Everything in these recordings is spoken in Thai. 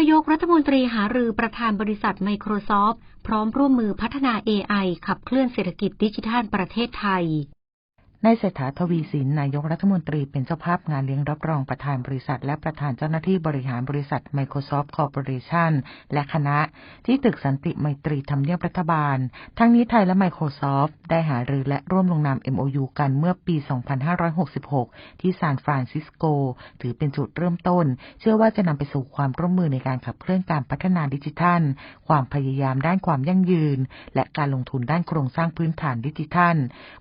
ายกรัฐมนตรีหารือประธานบริษัท Microsoft พร้อมร่วมมือพัฒนา AI ขับเคลื่อนเศรษฐกิจดิจิทัลประเทศไทย นายเศรษฐาทวีสินนายกรัฐมนตรีเป็นเจ้าภาพงานเลี้ยงรับรองประธานบริษัท และประธานเจ้าหน้าที่บริหารบริษัท Microsoft Corporation และคณะ ที่ตึกสันติไมตรีทำเนียบรัฐบาล ทั้งนี้ไทยและ Microsoft ได้หารือและร่วมลงนาม MOU กันเมื่อปี 2566 ที่ซานฟรานซิสโก ถือเป็นจุดเริ่มต้น เชื่อว่าจะนำไปสู่ความร่วมมือในการขับเคลื่อนการพัฒนาดิจิทัล ความพยายามด้านความยั่งยืน และการลงทุนด้านโครงสร้างพื้นฐานดิจิทัล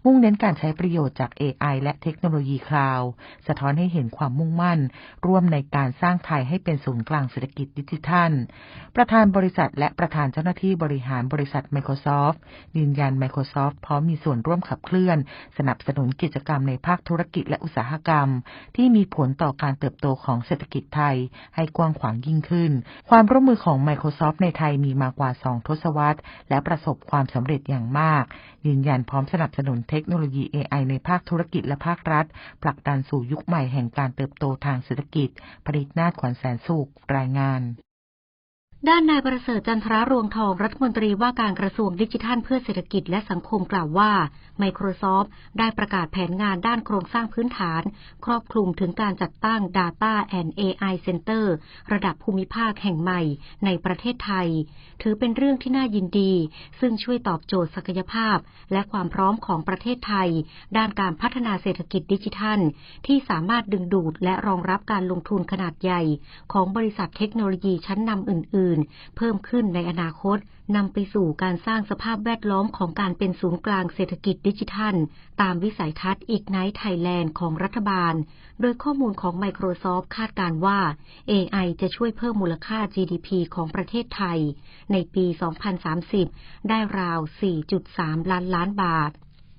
มุ่งเน้นการใช้ประโยชน์จาก AI และเทคโนโลยีคลาวด์สะท้อนให้เห็นความมุ่งมั่น ร่วมในการสร้างไทยให้เป็นศูนย์กลางเศรษฐกิจดิจิทัล ประธานบริษัทและประธานเจ้าหน้าที่บริหารบริษัท Microsoft ยืนยัน Microsoft พร้อมมีส่วนร่วมขับเคลื่อน สนับสนุนกิจกรรมในภาคธุรกิจและอุตสาหกรรม ที่มีผลต่อการเติบโตของเศรษฐกิจไทย ให้กว้างขวางยิ่งขึ้น ความร่วมมือของ Microsoft ในไทยมีมากว่า 2 ทศวรรษ และประสบความสำเร็จอย่างมาก ยืนยันพร้อมสนับสนุนเทคโนโลยี AI ในภาคธุรกิจและภาครัฐ ผลักดันสู่ยุคใหม่แห่งการเติบโตทางเศรษฐกิจผลิตนาถขวัญแสนสุขรายงาน ด้านนายประเสริฐจันทรารวงทองรัฐมนตรีว่าการกระทรวงดิจิทัลเพื่อเศรษฐกิจและสังคมกล่าวว่า Microsoft ได้ประกาศแผนงานด้านโครงสร้างพื้นฐาน ครอบคลุมถึงการจัดตั้ง Data and AI Center ระดับภูมิภาคแห่งใหม่ในประเทศไทย ถือเป็นเรื่องที่น่ายินดี ซึ่งช่วยตอบโจทย์ศักยภาพ และความพร้อมของประเทศไทย ด้านการพัฒนาเศรษฐกิจดิจิทัล ที่สามารถดึงดูดและรองรับการลงทุนขนาดใหญ่ ของบริษัทเทคโนโลยีชั้นนำอื่นน เพิ่มขึ้นในอนาคตนำไปสู่การสร้างสภาพแวดล้อมของการเป็นศูนย์กลางเศรษฐกิจดิจิทัล ตามวิสัยทัศน์อีกไนท์ไทยแลนด์ของรัฐบาล โดยข้อมูลของ Microsoft คาดการว่า AI จะช่วยเพิ่มมูลค่า GDP ของประเทศไทย ในปี 2030 ได้ราว 4.3 ล้านล้านบาท